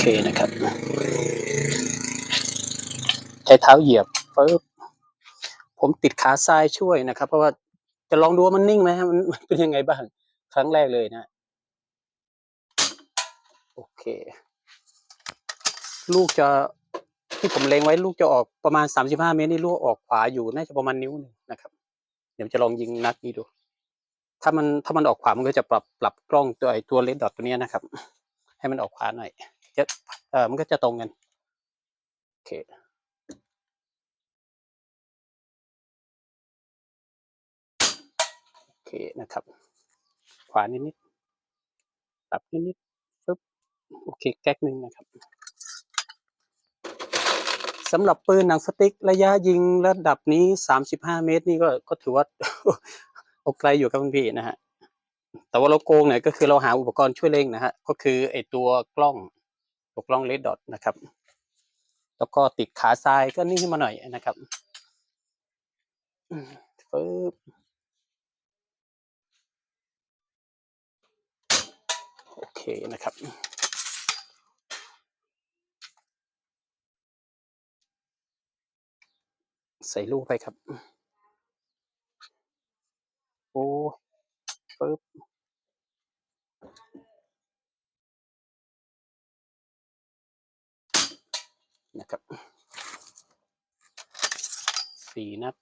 เคนะครับ ใช้เท้าเหยียบปึ๊บผมติดขาซ้ายช่วยนะครับ เพราะว่าจะลองดูว่ามันนิ่งไหมมันเป็นยังไงบ้าง ครั้งแรกเลยนะ โอเค ลูกจะที่ผมเล็งไว้ลูกจะออกประมาณสามสิบห้าเมตรนี่ลูกออกขวาอยู่น่าจะประมาณนิ้วนึงนะครับ เดี๋ยวจะลองยิงนัดนี้ดู ถ้ามันถ้ามันออกขวามันก็จะปรับปรับกล้องตัวไอตัวเลนส์ดอทตัวเนี้ยนะครับ ให้มันออกขวาหน่อย จะเออมันก็จะตรงกันโอเคโอเคนะครับ ขวานิดนิดปรับนิดนิดปึ๊บโอเคแก๊กหนึ่งนะครับสำหรับปืนหนังสติ๊กระยะยิงระดับนี้สามสิบห้าเมตรนี่ก็ก็ถือว่าโอไกลอยู่ครับพี่นะฮะแต่ว่าเราโกงเนี่ยก็คือเราหาอุปกรณ์ช่วยเล็งนะฮะก็คือไอตัวกล้อง กล้องเลดดอทนะครับ แล้วก็ติดขาซ้ายก็นิ่งขึ้นมาหน่อยนะครับปึ๊บโอเคนะครับใส่ลูกไปครับ โอ้ปึ๊บ นะครับสี่นัด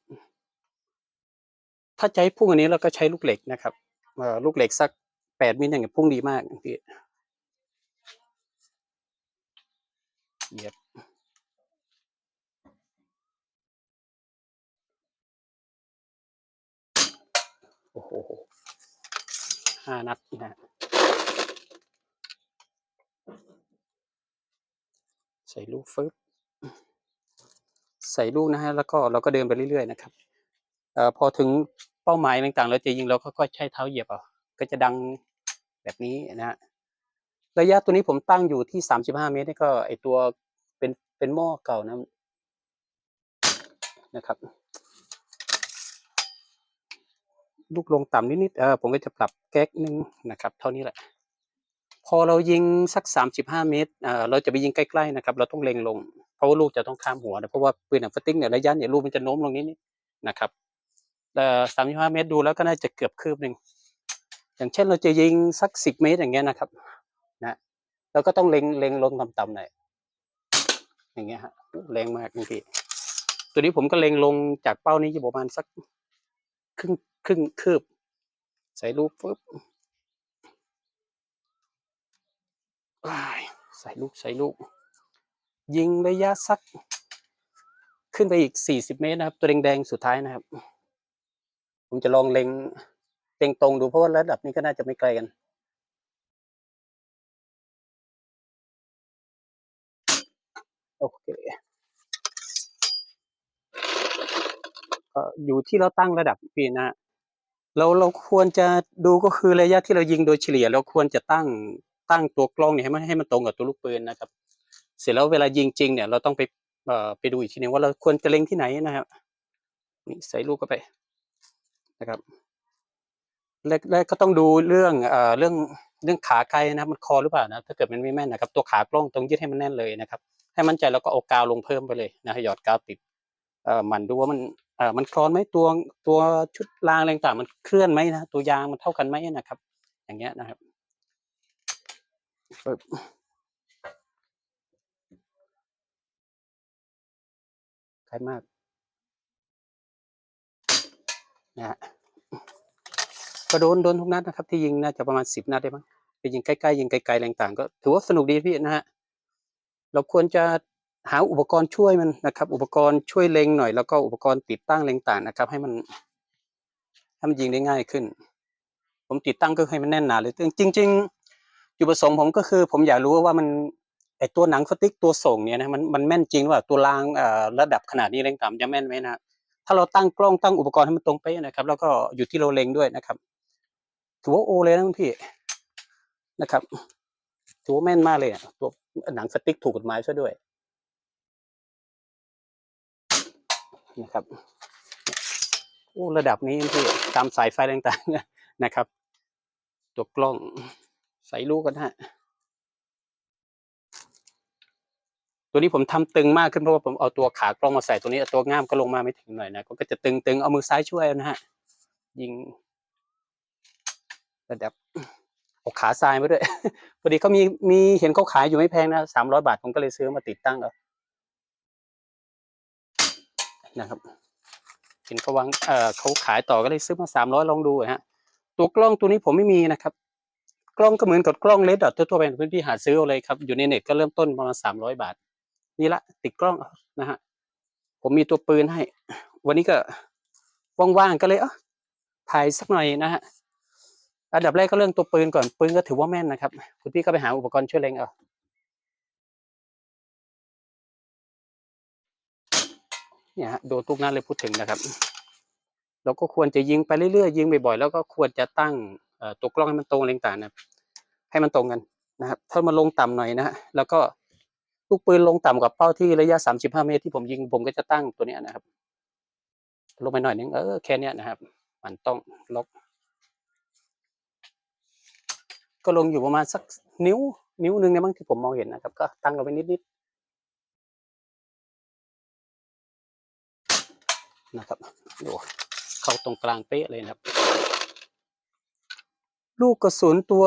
ถ้าให้พุ่งอันนี้เราก็ใช้ลูกเหล็กนะครับลูกเหล็กสักแปดมิลอย่างเงี้ยพุ่งดีมากพี่เหยียบโอ้โหห้านัดนะฮะใส่ลูกฟึบ ใส่ลูกนะฮะแล้วก็เราก็เดินไปเรื่อยๆนะครับเอ่อพอถึงเป้าหมายต่างๆ เราจะยิงเราก็ค่อยใช้เท้าเหยียบเอาก็จะดังแบบนี้นะฮะระยะตัวนี้ผมตั้งอยู่ที่สามสิบห้าเมตรนี่ก็ไอตัวเป็นเป็นหม้อเก่านะนะครับ ลูกลงต่ำนิดๆเออผมก็จะปรับแก๊กหนึ่งนะครับ เท่านี้แหละ พอเรายิงสักสามสิบห้าเมตรเออเราจะไปยิงใกล้ๆนะครับ เราต้องเล็งลง เพราะว่าลูกจะต้องข้ามหัวนะเพราะว่าปืนหนังสติ๊กเนี่ยระยะเนี่ยลูกมันจะโน้มลงนิดๆนะครับเอ่สามสิบห้าเมตรดูแล้วก็น่าจะเกือบคืบหนึ่งอย่างเช่นเราจะยิงสักสิบเมตรอย่างเงี้ยนะครับนะเราก็ต้องเล็งเล็งลงต่ำๆหน่อยอย่างเงี้ยฮะแรงมากนี่พี่ตัวนี้ผมก็เล็งลงจากเป้านี้อยู่ประมาณสักครึ่งครึ่งคืบ ใส่ลูกปุ๊บใส่ลูกใส่ลูก ยิงระยะสัก ขึ้นไปอีกสี่สิบเมตรนะครับ ตัวแดงๆสุดท้ายนะครับ ผมจะลองเล็งเล็งตรงดูเพราะว่าระดับนี้ก็น่าจะไม่ไกลกันโอเคอยู่ที่เราตั้งระดับพี่นะเราเราควรจะดูก็คือระยะที่เรายิงโดยเฉลี่ย เราควรจะตั้งตั้งตัวกล้องเนี่ยให้มันให้มันตรงกับตัวลูกปืนนะครับ เสร็จแล้วเวลายิงจริงเนี่ยเราต้องไปไปดูอีกทีนึงว่าเราควรจะเล็งที่ไหนนะครับนี่ใส่ลูกเข้าไปนะครับแรกก็ต้องดูเรื่องเรื่องเรื่องขาไกลนะครับมันคอหรือเปล่านะถ้าเกิดมันไม่แม่นนะครับ ตัวขากล้องตรงยึดให้มันแน่นเลยนะครับให้มั่นใจแล้วก็เอากาวลงเพิ่มไปเลยนะหยอดกาวติดหมันดูว่ามันมันคลอนไหมตัวตัวชุดรางอะไรต่างมันเคลื่อนไหมนะตัวยางมันเท่ากันไหมนะครับ อย่างเงี้ยนะครับ ปึ๊บใกล้มากนะฮะก็โดนโดนทุกนัดนะครับ ที่ยิงน่าจะประมาณสิบนัดได้มั้งไปยิงใกล้ๆยิงไกลๆอะไรต่างก็ถือว่าสนุกดีพี่นะฮะเราควรจะหาอุปกรณ์ช่วยมันนะครับ อุปกรณ์ช่วยเล็งหน่อยแล้วก็อุปกรณ์ติดตั้งอะไรต่างนะครับ ให้มันให้มันยิงได้ง่ายขึ้น ผมติดตั้งก็ให้มันแน่นหนาเลยจริงๆจุดประสงค์ผมก็คือ ผมอยากรู้ว่ามัน ไอตัวหนังสติ๊กตัวส่งเนี่ยนะมันมันแม่นจริงหรือเปล่าตัวรางระดับขนาดนี้อะไรต่างๆจะแม่นไหมนะถ้าเราตั้งกล้องตั้งอุปกรณ์ให้มันตรงเป๊ะนะครับ แล้วก็อยู่ที่เราเล็งด้วยนะครับถือว่าโอเลยนะพี่นะครับถือว่าแม่นมากเลยตัวหนังสติ๊กถูกกฎหมายซะด้วยนะครับโอ้ระดับนี้พี่ตามสายไฟต่างๆนะครับ ตัวกล้องใส่ลูกกันฮะ ตัวนี้ผมทำตึงมากขึ้นเพราะว่าผมเอาตัวขากล้องมาใส่ตัวนี้ตัวง่ามก็ลงมาไม่ถึงหน่อยนะก็จะตึงตึงเอามือซ้ายช่วยนะฮะยิงระดับเอาขาซ้ายมาด้วยพอดีเขามีมีเห็นเขาขายอยู่ไม่แพงนะสามร้อยบาทผมก็เลยซื้อมาติดตั้งเอานะครับเห็นเขาวางเอ่อเขาขายต่อก็เลยซื้อมาสามร้อยลองดูฮะตัวกล้องตัวนี้ผมไม่มีนะครับ กล้องก็เหมือนกับกล้องเลดดอททั่วไปในพื้นที่หาซื้อเอาเลยครับอยู่ในเน็ตก็เริ่มต้นประมาณสามร้อยบาท นี่ละติดกล้องนะฮะผมมีตัวปืนให้ วันนี้ก็ว่างๆก็เลยเอะถ่ายสักหน่อยนะฮะอันดับแรกก็เรื่องตัวปืนก่อนปืนก็ถือว่าแม่นนะครับ คุณพี่ก็ไปหาอุปกรณ์ช่วยเล็งเอาเนี่ยฮะโดนทุกนัดเลยพูดถึงนะครับเราก็ควรจะยิงไปเรื่อยๆยิงบ่อยๆแล้วก็ควรจะตั้งตัวกล้องให้มันตรงอะไรต่างๆนะครับให้มันตรงกันนะครับ ถ้ามันลงต่ำหน่อยนะฮะแล้วก็ ลูกปืนลงต่ำกว่าเป้าที่ระยะ 35 เมตรที่ผมยิงผมก็จะตั้งตัวนี้นะครับ ลงไปหน่อยนึงเออแค่นี้นะครับ มันต้องล็อก ก็ลงอยู่ประมาณสักนิ้ว นิ้วหนึ่งเนี่ยมั้งที่ผมมองเห็นนะครับ ก็ตั้งลงไปนิดๆนะครับดูเข้าตรงกลางเป๊ะเลยนะครับ ลูกกระสุนตัว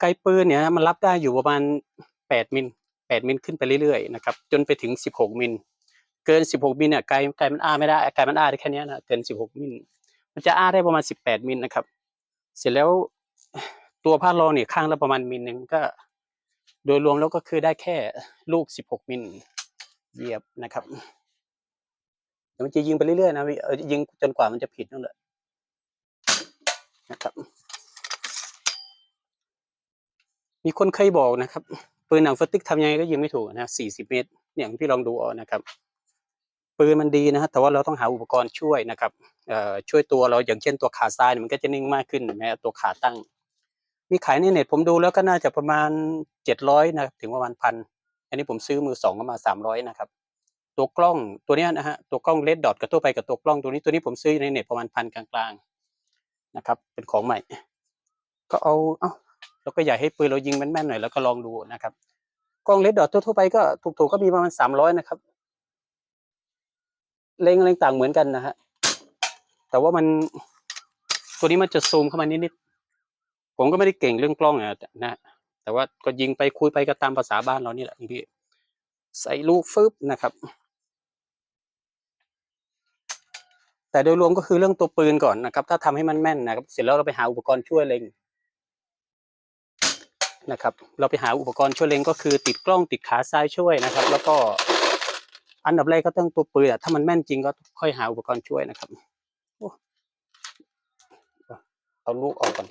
ไกลปืนเนี่ยมันรับได้อยู่ประมาณ 8 มิล 8 มิลขึ้นไปเรื่อยๆนะครับจนไปถึง 16 มิล เกิน 16 มิลเนี่ยไกลไกลมันอ้าไม่ได้ไกลมันอ้าได้แค่นี้นะเกิน 16 มิล มันจะอ้าได้ประมาณ 18 มิลนะครับ เสร็จแล้วตัวผ้ารองเนี่ยข้างละประมาณมิลหนึ่งก็โดยรวมแล้วก็คือได้แค่ลูก 16 มิลเหยียบนะครับเดี๋ยวมันจะยิงไปเรื่อยๆนะยิงจนกว่ามันจะผิดนั่นแหละนะครับ มีคนเคยบอกนะครับ ปืนหนังสติ๊กทำยังไงก็ยิงไม่ถูกนะ40เมตร เนี่ยพี่ลองดูเอานะครับ ปืนมันดีนะฮะแต่ว่าเราต้องหาอุปกรณ์ช่วยนะครับช่วยตัวเราอย่างเช่นตัวขาซ้ายมันก็จะนิ่งมากขึ้นแม้ตัวขาตั้ง มีขายในเน็ตผมดูแล้วก็น่าจะประมาณ700นะครับถึงประมาณพันอันนี้ผมซื้อมือสองก็มา300นะครับ ตัวกล้องตัวนี้นะฮะตัวกล้องเลดดอทกับตัวไปกับตัวกล้องตัวนี้ตัวนี้ผมซื้อในเน็ตประมาณพันกลางๆนะครับ เป็นของใหม่ ก็เอาเอ้า เราก็อยากให้ปืนเรายิงแม่นๆหน่อยแล้วก็ลองดูนะครับกล้องเลดดอททั่วๆไปก็ถูกๆก็มีประมาณสามร้อยนะครับเล็งอะไรต่างเหมือนกันนะฮะแต่ว่ามันตัวนี้มันจะซูมเข้ามานิดๆผมก็ไม่ได้เก่งเรื่องกล้องนะนะแต่ว่าก็ยิงไปคุยไปก็ตามภาษาบ้านเรานี่แหละพี่ใส่ลูกฟึบนะครับ แต่โดยรวมก็คือเรื่องตัวปืนก่อนนะครับ ถ้าทำให้มันแม่นนะครับ เสร็จแล้วเราไปหาอุปกรณ์ช่วยเล็ง นะครับ เราไปหาอุปกรณ์ช่วยเล็งก็คือติดกล้องติดขาซ้ายช่วยนะครับ แล้วก็อันดับแรกก็ต้องตัวปืนอะถ้ามันแม่นจริงก็ค่อยหาอุปกรณ์ช่วยนะครับอเอาลูกออกก่อน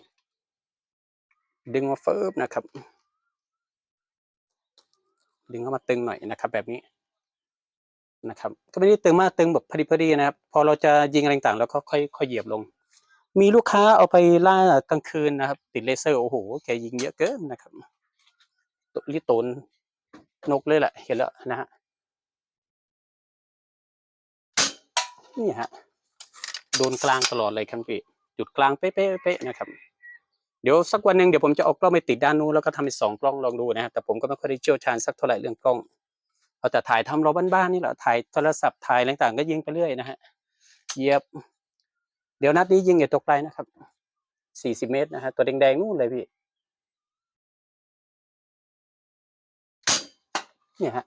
ดึงมาเฟิบนะครับ ดึงเข้ามาตึงหน่อยนะครับ แบบนี้นะครับ ก็ไม่ได้ตึงมากตึงแบบพอดีพอดีนะครับ พอเราจะยิงอะไรต่างๆแล้วก็ค่อยค่อยเหยียบลง มีลูกค้าเอาไปล่ากลางคืนนะครับ ติดเลเซอร์โอ้โหแกยิงเยอะเกินนะครับตัวลิโตนนกเลยแหละเห็นแล้วนะฮะนี่ฮะโดนกลางตลอดเลยครับพี่จุดกลางเป๊ะๆนะครับ เดี๋ยวสักวันหนึ่งเดี๋ยวผมจะเอากล้องไปติดด้านนู้นแล้วก็ทำเป็นสองกล้องลองดูนะฮะแต่ผมก็ไม่ค่อยได้เชี่ยวชาญสักเท่าไหร่เรื่องกล้องเอาแต่ถ่ายทำเราบ้านๆนี่แหละถ่ายโทรศัพท์ถ่ายอะไรต่างๆก็ยิงไปเรื่อยนะฮะเยียบ เดี๋ยวนัดนี้ยิงอย่าตกไกลนะครับสี่สิบเมตรนะฮะตัวแดงๆนู่นเลยพี่ เนี่ยฮะ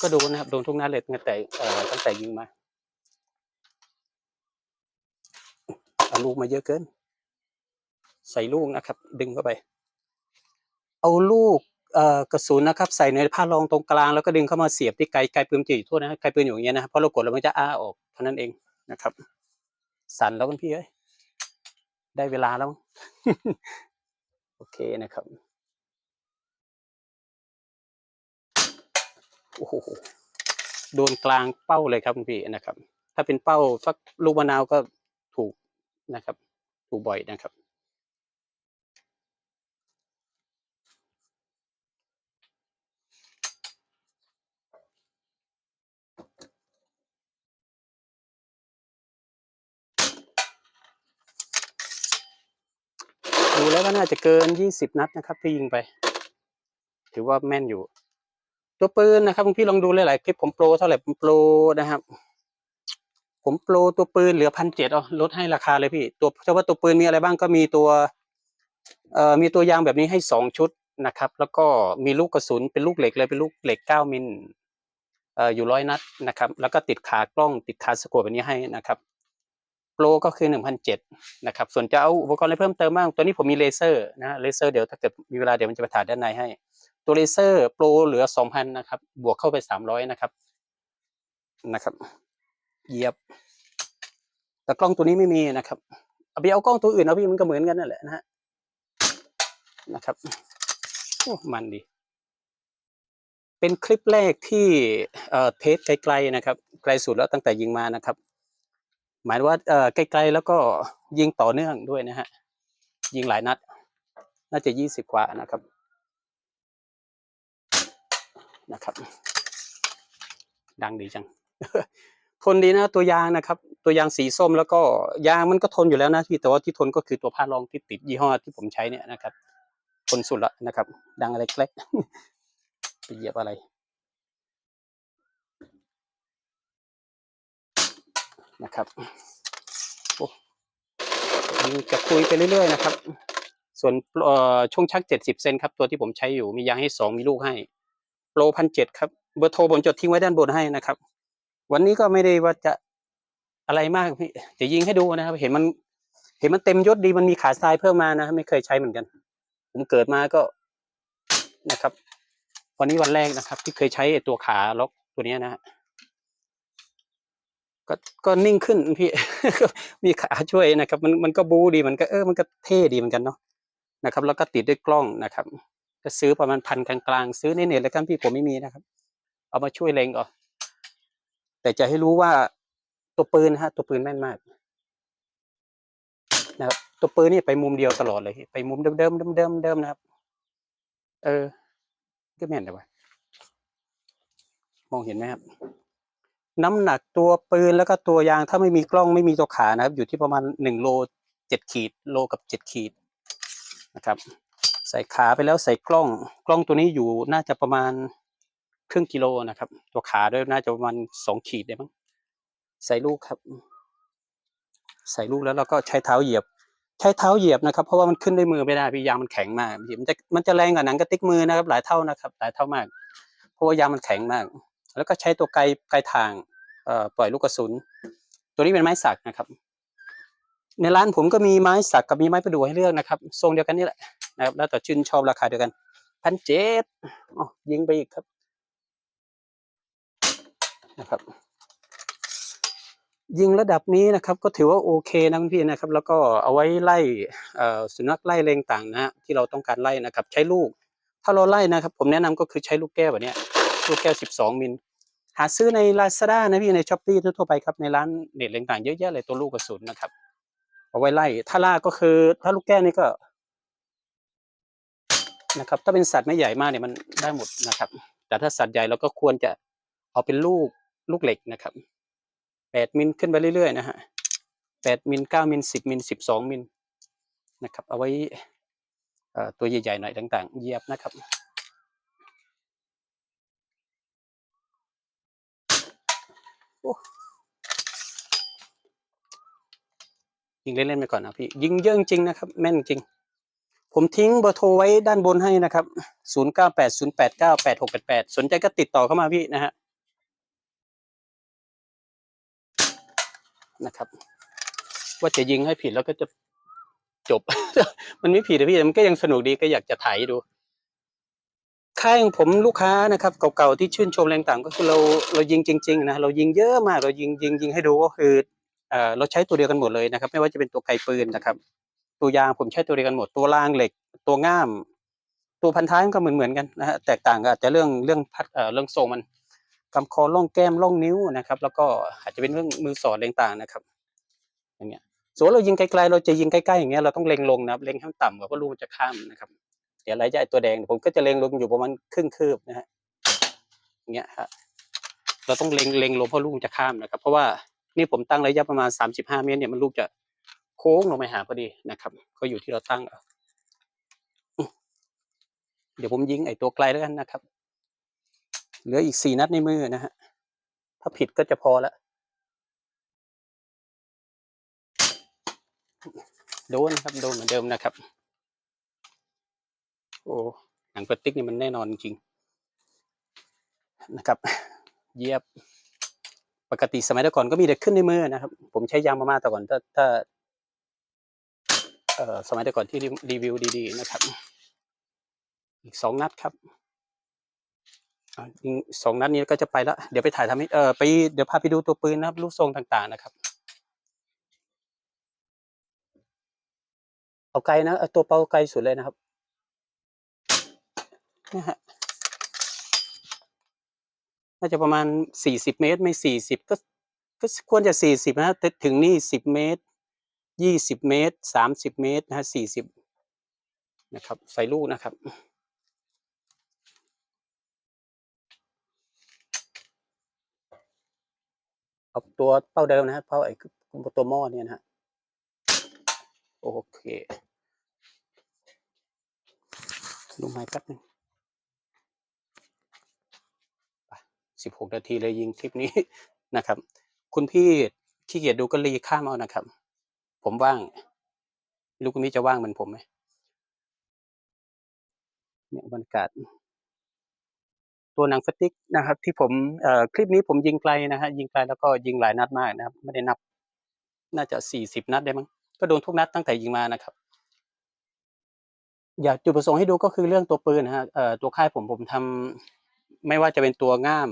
ก็โดนนะครับโดนทุกนัดเลยตั้งแต่เอ่อตั้งแต่ยิงมาเอาลูกมาเยอะเกิน ใส่ลูกนะครับ ดึงเข้าไป เอาลูกเอ่อกระสุนนะครับ ใส่ในผ้ารองตรงกลางแล้วก็ดึงเข้ามาเสียบที่ไกลไกลปืนจะอยู่ทั่วนะไกลปืนอยู่อย่างเงี้ยนะเพราะเรากดแล้วมันจะอ้าออกเท่านั้นเองนะครับ สั่นแล้วกันพี่เอ้ยได้เวลาแล้ว โอเคนะครับโอ้โหโดนกลางเป้าเลยครับคุณพี่นะครับ ถ้าเป็นเป้าสักลูกมะนาวก็ถูกนะครับ ถูกบ่อยนะครับ ดูแล้วก็น่าจะเกินยี่สิบนัดนะครับที่ยิงไป ถือว่าแม่นอยู่ ตัวปืนนะครับคุณพี่ลองดูหลายๆคลิปผมโปรเท่าไหร่ผมโปรนะครับ ผมโปรตัวปืนเหลือพันเจ็ดเอาลดให้ราคาเลยพี่ ตัวเฉพาะตัวปืนมีอะไรบ้างก็มีตัวเอ่อมีตัวยางแบบนี้ให้สองชุดนะครับ แล้วก็มีลูกกระสุนเป็นลูกเหล็กเลยเป็นลูกเหล็กเก้ามิลเอ่ออยู่ร้อยนัดนะครับ แล้วก็ติดขากล้องติดขาสโคปแบบนี้ให้นะครับ โปรก็คือหนึ่งพันเจ็ดนะครับ ส่วนจะเอาอุปกรณ์อะไรเพิ่มเติมบ้าง ตัวนี้ผมมีเลเซอร์นะเลเซอร์เดี๋ยวถ้าเกิดมีเวลาเดี๋ยวมันจะไปถ่ายด้านในให้ ตัวเลเซอร์โปรเหลือสองพันนะครับ บวกเข้าไปสามร้อยนะครับ นะครับเหยียบ แต่กล้องตัวนี้ไม่มีนะครับเอาไปเอากล้องตัวอื่นเอาพี่มันก็เหมือนกันนั่นแหละนะฮะ นะครับ โอ้ มันดี เป็นคลิปแรกที่เอ่อเทสไกลๆนะครับ ไกลสุดแล้วตั้งแต่ยิงมานะครับ หมายว่าเอ่อไกลๆแล้วก็ยิงต่อเนื่องด้วยนะฮะ ยิงหลายนัด น่าจะยี่สิบกว่านะครับ นะครับ ดังดีจัง ทนดีนะตัวยางนะครับ ตัวยางสีส้มแล้วก็ยางมันก็ทนอยู่แล้วนะพี่แต่ว่าที่ทนก็คือตัวผ้ารองที่ติดยี่ห้อที่ผมใช้เนี่ยนะครับ ทนสุดละนะครับ ดังอะไรเล็กๆไปเหยียบอะไร นะครับยิงจะคุยไปเรื่อยๆนะครับ ส่วนช่อช่วงชักเจ็ดสิบเซนครับตัวที่ผมใช้อยู่มียางให้สองมีลูกให้โปรพันเจ็ดครับเบอร์โทรผมจดทิ้งไว้ด้านบนให้นะครับ วันนี้ก็ไม่ได้ว่าจะอะไรมากพี่จะยิงให้ดูนะครับ เห็นมัน เห็นมันเต็มยศดีมันมีขาทรายเพิ่มมานะไม่เคยใช้เหมือนกัน ผมเกิดมาก็นะครับ วันนี้วันแรกนะครับ ที่เคยใช้ตัวขาล็อกตัวนี้นะฮะ ก็ก็นิ่งขึ้นพี่ มีขาช่วยนะครับ มันมันก็บูดีมันก็เออมันก็เท่ดีเหมือนกันเนาะนะครับ แล้วก็ติดด้วยกล้องนะครับ ก็ซื้อประมาณพันกลางๆ ซื้อในเน็ตแล้วกันพี่ผมไม่มีนะครับ เอามาช่วยเล็งเอ่อนแต่จะให้รู้ว่าตัวปืนฮะ ตัวปืนแม่นมากนะครับตัวปืนนี่ไปมุมเดียวตลอดเลย ไปมุมเดิมเดิมเดิมเดิมนะครับ เออ ก็แม่นแต่ว่ามองเห็นไหมครับ น้ำหนักตัวปืนแล้วก็ตัวยางถ้าไม่มีกล้องไม่มีตัวขานะครับ อยู่ที่ประมาณหนึ่งโลเจ็ดขีดโลกับเจ็ดขีดนะครับ ใส่ขาไปแล้วใส่กล้อง กล้องตัวนี้อยู่น่าจะประมาณครึ่งกิโลนะครับ ตัวขาด้วยน่าจะประมาณสองขีดได้มั้งใส่ลูกครับ ใส่ลูกแล้วเราก็ใช้เท้าเหยียบ ใช้เท้าเหยียบนะครับ เพราะว่ามันขึ้นด้วยมือไม่ได้พี่ยางมันแข็งมากมันจะมันจะแรงกว่าหนังกระติกมือนะครับ หลายเท่านะครับ หลายเท่ามาก เพราะว่ายางมันแข็งมาก แล้วก็ใช้ตัวไกลไกลทางปล่อยลูกกระสุน ตัวนี้เป็นไม้สักนะครับ ในร้านผมก็มีไม้สักกับมีไม้ประดู่ให้เลือกนะครับ ทรงเดียวกันนี่แหละนะครับ แล้วแต่ชื่นชอบราคาเดียวกันพันเจ็ดอ๋อยิงไปอีกครับนะครับ ยิงระดับนี้นะครับ ก็ถือว่าโอเคนะพี่นะครับ แล้วก็เอาไว้ไล่สุนัขไล่เลงต่างนะฮะที่เราต้องการไล่นะครับ ใช้ลูก ถ้าเราไล่นะครับ ผมแนะนำก็คือใช้ลูกแก้วแบบนี้ลูกแก้ว 12 มิล หาซื้อใน Lazada นะพี่ใน Shopee ทั่วไปครับในร้านเน็ตต่างๆเยอะแยะเลยตัวลูกกระสุนนะครับ เอาไว้ไล่ถ้าล่าก็คือถ้าลูกแก้วนี่ก็ นะครับ ถ้าเป็นสัตว์ไม่ใหญ่มากเนี่ยมันได้หมดนะครับ แต่ถ้าสัตว์ใหญ่เราก็ควรจะเอาเป็นลูกลูกเหล็กนะครับ8มิลขึ้นไปเรื่อยๆนะฮะ8มิล9มิล10มิล12มิลนะครับ เอาไว้ตัวใหญ่ๆหน่อยต่าง ๆ เยียบนะครับ โอ้ ยิงเล่นๆไปก่อนนะพี่ ยิงเยอะจริงนะครับ แม่นจริง ผมทิ้งเบอร์โทรไว้ด้านบนให้นะครับ 0980898688 สนใจก็ติดต่อเข้ามาพี่นะฮะ นะครับ ว่าจะยิงให้ผิดแล้วก็จะจบ มันไม่ผิดนะพี่แต่มันก็ยังสนุกดีก็อยากจะถ่ายดู ค่ายของผมลูกค้านะครับเก่าๆที่ชื่นชมแรงต่างก็คือเราเรายิงจริงๆนะเรายิงเยอะมากเรายิงยิงยิงให้ดูก็คือเอ่อเราใช้ตัวเดียวกันหมดเลยนะครับ ไม่ว่าจะเป็นตัวไกปืนนะครับ ตัวยางผมใช้ตัวเดียวกันหมดตัวรางเหล็ก ตัวง่าม ตัวพันท้ายมันก็เหมือนเหมือนๆกันนะฮะแตกต่างกันอาจจะเรื่องเรื่องพัดเอ่อเรื่องทรงมันกำคอล่องแก้มล่องนิ้วนะครับ แล้วก็อาจจะเป็นเรื่องมือสอดอะไรต่างๆนะครับอย่างเงี้ยส่วนเรายิงไกลๆเราจะยิงใกล้ๆอย่างเงี้ยเราต้องเล็งลงนะครับเล็งให้มันต่ำกว่าเพราะลูกมันจะข้ามนะครับียระยะไอ้ตัวแดง ผมก็จะเล็งลงอยู่ประมาณครึ่งคืบนะฮะอย่างเงี้ยฮะเราต้องเล็งเล็งลงเพราะลูกจะข้ามนะครับ เพราะว่านี่ผมตั้งระยะประมาณสามสิบห้าเมตรเนี่ยมันลูกจะโค้งลงไปหาพอดีนะครับ ก็อยู่ที่เราตั้งเอาอืมเดี๋ยวผมยิงไอ้ตัวไกลแล้วกันนะครับ เหลืออีกสี่นัดในมือนะฮะ ถ้าผิดก็จะพอละโดนครับ โดนเหมือนเดิมนะครับ โอ้หนังพลาสติกนี่มันแน่นอนจริงนะครับ เยียบปกติสมัยแต่ก่อนก็มีแต่ขึ้นในมือนะครับ ผมใช้ยางมาม่าแต่ก่อนถ้าถ้าเอ่อสมัยแต่ก่อนที่รีวิวดีๆนะครับ อีกสองนัดครับอ่ายิงสองนัดนี้ก็จะไปแล้วเดี๋ยวไปถ่ายทำให้เออไปเดี๋ยวพาไปดูตัวปืนนะครับรูปทรงต่างๆนะครับ เอาไกลนะตัวเป้าไกลสุดเลยนะครับ นะฮะน่าจะประมาณสี่สิบเมตร ไม่สี่สิบก็ก็ควรจะสี่สิบนะถึงนี่สิบเมตรยี่สิบเมตรสามสิบเมตรนะฮะสี่สิบนะครับ ใส่ลูกนะครับเอาตัวเป้าเดิมนะฮะเป้าไอ้ตัวหม้อเนี่ยนะฮะโอเคดูไม้แป๊บนึง สิบหกนาทีเลยยิงคลิปนี้นะครับ คุณพี่ขี้เกียจดูก็รีข้ามเอานะครับ ผมว่างไม่รู้คุณพี่จะว่างเหมือนผมไหมเนี่ยบรรยากาศตัวหนังสติ๊กนะครับ ที่ผมเอ่อคลิปนี้ผมยิงไกลนะฮะยิงไกลแล้วก็ยิงหลายนัดมากนะครับ ไม่ได้นับ น่าจะสี่สิบนัดได้มั้งก็โดนทุกนัดตั้งแต่ยิงมานะครับ อยากจุดประสงค์ให้ดูก็คือเรื่องตัวปืนนะฮะเอ่อตัวค่ายผมผมทำ ไม่ว่าจะเป็นตัวง่าม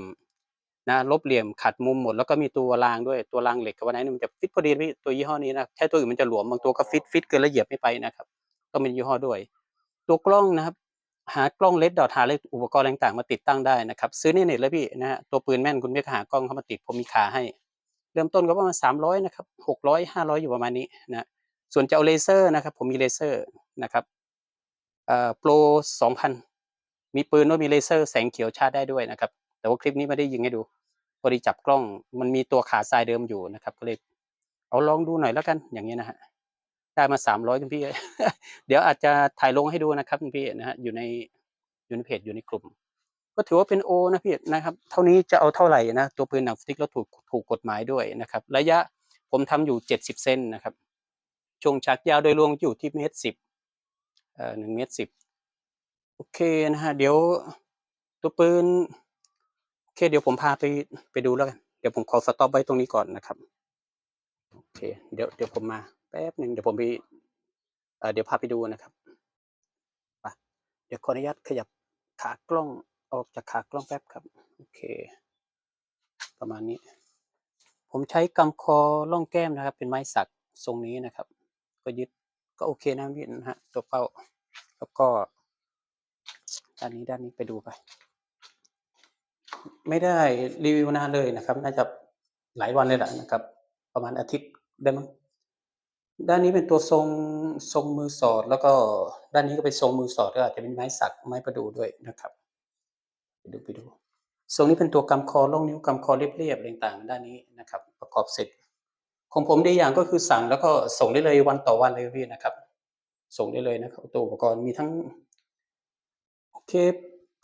นะลบเหลี่ยมขัดมุมหมดแล้วก็มีตัวรางด้วยตัวรางเหล็กกับวันไหนนี่มันจะฟิตพอดีพี่ตัวยี่ห้อนี้นะใช้ตัวอื่นมันจะหลวมบางตัวก็ฟิตฟิตเกินแล้วเหยียบไม่ไปนะครับต้องเป็นยี่ห้อด้วย ตัวกล้องนะครับ หากล้องเลดดอทหาเลอุปกรณ์อะไรต่างๆมาติดตั้งได้นะครับ ซื้อในเน็ตเลยพี่นะฮะตัวปืนแม่นคุณไม่หากล้องเข้ามาติดผมมีขาให้ เริ่มต้นก็ประมาณสามร้อยนะครับหกร้อยห้าร้อยอยู่ประมาณนี้นะส่วนจะเอาเลเซอร์นะครับ ผมมีเลเซอร์นะครับเอ่อโปรสองพัน มีปืนด้วยมีเลเซอร์แสงเขียวชาร์จได้ด้วยนะครับ แต่ว่าคลิปนี้ไม่ได้ยิงให้ดูพอดีจับกล้องมันมีตัวขาทรายเดิมอยู่นะครับ ก็เลยเอาลองดูหน่อยแล้วกันอย่างนี้นะฮะได้มาสามร้อยคุณพี่ เดี๋ยวอาจจะถ่ายลงให้ดูนะครับคุณพี่นะฮะอยู่ในอยู่ในเพจอยู่ในกลุ่ม ก็ถือว่าเป็นโอนะพี่นะครับ เท่านี้จะเอาเท่าไหร่นะตัวปืนหนังสติ๊กแล้วถูกถูกกฎหมายด้วยนะครับ ระยะผมทำอยู่เจ็ดสิบเซนนะครับช่วงชักยาวโดยรวมอยู่ที่เมตรสิบเอ่อหนึ่งเมตรสิบ โอเคนะฮะ เดี๋ยวตัวปืนโอเค เดี๋ยวผมพาไปไปดูแล้วกัน เดี๋ยวผมขอสต็อปไว้ตรงนี้ก่อนนะครับ โอเค เดี๋ยวเดี๋ยวผมมาแป๊บหนึ่งเดี๋ยวผมไปเดี๋ยวพาไปดูนะครับไปเดี๋ยวขออนุญาตขยับขากล้องออกจากขากล้องแป๊บครับ โอเค ประมาณนี้ ผมใช้กำคอล่องแก้มนะครับ เป็นไม้สักทรงนี้นะครับ ก็ยึดก็โอเคนะพี่นะฮะตัวเป้าแล้วก็ ด้านนี้ด้านนี้ไปดูไป ไม่ได้รีวิวนานเลยนะครับ น่าจะหลายวันเลยแหละนะครับ ประมาณอาทิตย์ได้มั้งด้านนี้เป็นตัวทรงทรงมือสอด แล้วก็ด้านนี้ก็เป็นทรงมือสอดก็อาจจะเป็นไม้สักไม้ประดูด้วยนะครับ ไปดูไปดูทรงนี้เป็นตัวกำคอล่องนิ้วกำคอเรียบๆอะไรต่างๆ ด้านนี้นะครับ ประกอบเสร็จ ของผมได้อย่างก็คือสั่งแล้วก็ส่งได้เลยวันต่อวันเลยพี่นะครับ ส่งได้เลยนะครับตัวอุปกรณ์มีทั้ง เค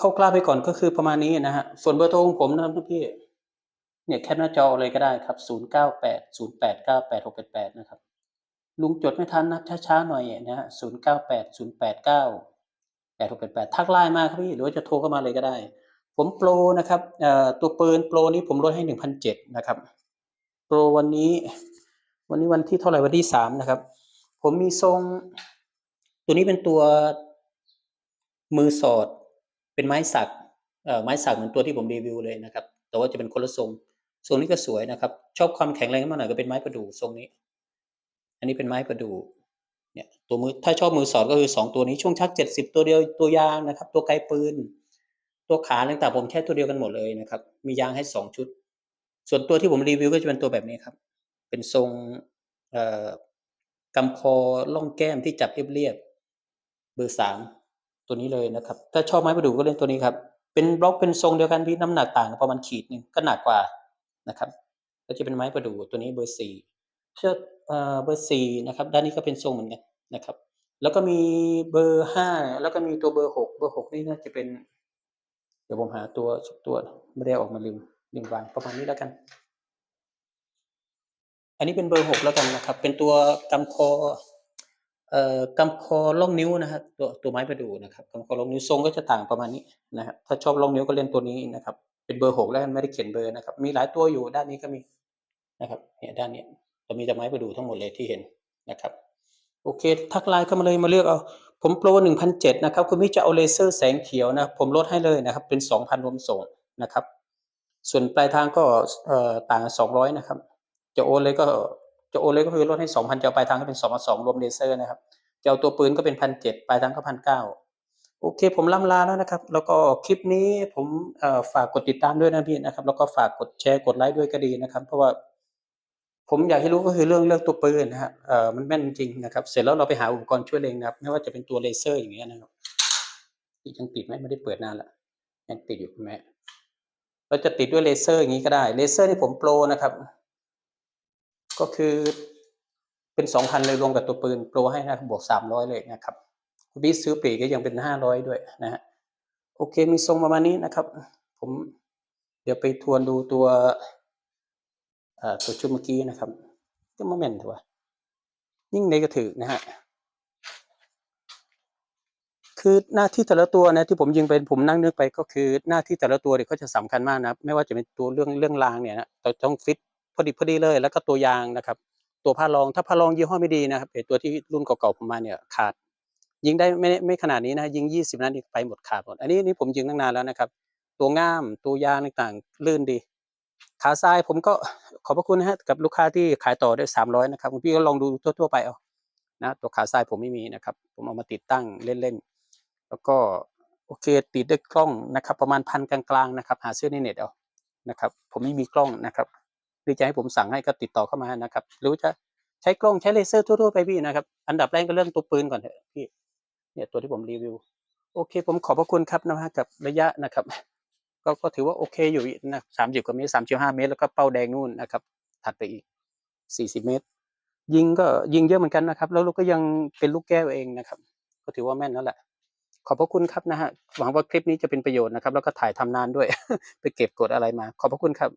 คร่าวๆไปก่อนก็คือประมาณนี้นะฮะ ส่วนเบอร์โทรของผมนะครับพี่ เนี่ยแคปหน้าจอเลยก็ได้ครับ 0 9 8 0 8 9 8 6 8 8 นะครับ ลุงจดไม่ทันนะช้าๆหน่อยนะฮะ0 9 8 0 8 9 8 6 8 8 ทักไลน์มาครับพี่ หรือว่าจะโทรเข้ามาเลยก็ได้ ผมโปรนะครับเอ่อตัวปืนโปรนี้ผมลดให้ 1,700 นะครับ โปรวันนี้ วันนี้วันที่เท่าไหร่วันที่สามนะครับ ผมมีทรง ตัวนี้เป็นตัว มือสอดเป็นไม้สักเอ่อไม้สักเหมือนตัวที่ผมรีวิวเลยนะครับ แต่ว่าจะเป็นคนละทรงทรงนี้ก็สวยนะครับ ชอบความแข็งแรงมากหน่อยก็เป็นไม้ประดู่ทรงนี้ อันนี้เป็นไม้ประดู่เนี่ยตัวมือถ้าชอบมือสอดก็คือสองตัวนี้ช่วงชักเจ็ดสิบตัวเดียวตัวยางนะครับ ตัวไกลปืน ตัวขาต่างๆผมใช้ตัวเดียวกันหมดเลยนะครับ มียางให้สองชุด ส่วนตัวที่ผมรีวิวก็จะเป็นตัวแบบนี้ครับ เป็นทรงกำคอล่องแก้มที่จับเรียบๆเบอร์สาม ตัวนี้เลยนะครับ ถ้าชอบไม้ประดู่ก็เล่นตัวนี้ครับ เป็นบล็อกเป็นทรงเดียวกันพี่น้ำหนักต่างประมาณขีดหนึ่งก็หนักกว่านะครับ ก็จะเป็นไม้ประดู่ตัวนี้เบอร์สี่เชือกเอ่อเบอร์สี่นะครับ ด้านนี้ก็เป็นทรงเหมือนกันนะครับ แล้วก็มีเบอร์ห้าแล้วก็มีตัวเบอร์หกเบอร์หกนี่น่าจะเป็น เดี๋ยวผมหาตัวสักตัวไม่ได้ออกมาลืมลืมวางประมาณนี้แล้วกัน อันนี้เป็นเบอร์หกแล้วกันนะครับ เป็นตัวกำคอ เอ่อกำคอล่องนิ้วนะฮะตัวตัวไม้ประดู่นะครับกำคอล่องนิ้วทรงก็จะต่างประมาณนี้นะฮะถ้าชอบล่องนิ้วก็เล่นตัวนี้นะครับ เป็นเบอร์หกแล้วกันไม่ได้เขียนเบอร์นะครับ มีหลายตัวอยู่ด้านนี้ก็มีนะครับเนี่ยด้านนี้จะมีแต่ไม้ประดู่ทั้งหมดเลยที่เห็นนะครับโอเค ทักไลน์เข้ามาเลยมาเลือกเอา ผมโปรหนึ่งพันเจ็ดนะครับคุณพี่จะเอาเลเซอร์แสงเขียวนะผมลดให้เลยนะครับ เป็นสองพันรวมส่งนะครับ ส่วนปลายทางก็ต่างสองร้อยนะครับ จะโอนเลยก็ จะโอนเลยก็คือลดให้สองพันจะเอาปลายทางก็เป็นสองพันสองรวมเลเซอร์นะครับจะเอาตัวปืนก็เป็นพันเจ็ดปลายทางก็พันเก้าโอเค ผมล่ำลาแล้วนะครับ แล้วก็คลิปนี้ผมฝากกดติดตามด้วยนะพี่นะครับ แล้วก็ฝากกดแชร์กดไลค์ด้วยก็ดีนะครับ เพราะว่าผมอยากให้รู้ก็คือเรื่องเรื่องตัวปืนนะฮะเออมันแม่นจริงนะครับ เสร็จแล้วเราไปหาอุปกรณ์ช่วยเลงนะครับ ไม่ว่าจะเป็นตัวเลเซอร์อย่างเงี้ยนะครับยังติดไหมไม่ได้เปิดนานละยังติดอยู่คุณแม่เราจะติดด้วยเลเซอร์อย่างนี้ก็ได้ เลเซอร์นี่ผมโปรนะครับ ก็คือเป็นสองพันเลยรวมกับตัวปืนโปรให้นะบวกสามร้อยเลยนะครับคุณพี่ซื้อปลีกก็ยังเป็นห้าร้อยด้วยนะฮะโอเคมีทรงประมาณนี้นะครับ ผมเดี๋ยวไปทวนดูตัวอ่อตัวชุดเมื่อกี้นะครับ ก็มาแม่นถือว่ายิ่งในก็ถือนะฮะคือหน้าที่แต่ละตัวนะที่ผมยิงไปผมนั่งนึกไปก็คือหน้าที่แต่ละตัวเนี่ยเขาจะสำคัญมากนะไม่ว่าจะเป็นตัวเรื่องเรื่องรางเนี่ยนะเราต้องฟิต พอดีพอดีเลย แล้วก็ตัวยางนะครับ ตัวผ้ารองถ้าผ้ารองยี่ห้อไม่ดีนะครับไอตัวที่รุ่นเก่าๆผมมาเนี่ยขาด ยิงได้ไม่ไม่ขนาดนี้นะยิงยี่สิบนัดไปหมดขาดหมดอันนี้นี่ผมยิงตั้งนานแล้วนะครับ ตัวง่ามตัวยางต่างๆลื่นดี ขาทรายผมก็ขอบพระคุณนะฮะกับลูกค้าที่ขายต่อได้สามร้อยนะครับคุณพี่ก็ลองดูทั่วๆไปเอานะตัวขาทรายผมไม่มีนะครับ ผมเอามาติดตั้งเล่นๆแล้วก็โอเคติดด้วยกล้องนะครับ ประมาณพันกลางๆนะครับ หาซื้อในเน็ตเอานะครับ ผมไม่มีกล้องนะครับ หรือจะให้ผมสั่งให้ก็ติดต่อเข้ามานะครับหรือจะใช้กล้องใช้เลเซอร์ทั่วๆไปพี่นะครับ อันดับแรกก็เรื่องตัวปืนก่อนเถอะพี่เนี่ยตัวที่ผมรีวิว โอเค ผมขอบพระคุณครับนะฮะกับระยะนะครับ ก็ก็ถือว่าโอเคอยู่นะสามสิบกว่าเมตรสามสิบห้าเมตร แล้วก็เป้าแดงนู่นนะครับ ถัดไปอีกสี่สิบเมตร ยิงก็ยิงเยอะเหมือนกันนะครับ แล้วลูกก็ยังเป็นลูกแก้วเองนะครับ ก็ถือว่าแม่นแล้วแหละขอบพระคุณครับนะฮะหวังว่าคลิปนี้จะเป็นประโยชน์นะครับ แล้วก็ถ่ายทำนานด้วย ไปเก็บกดอะไรมา ขอบพระคุณครับ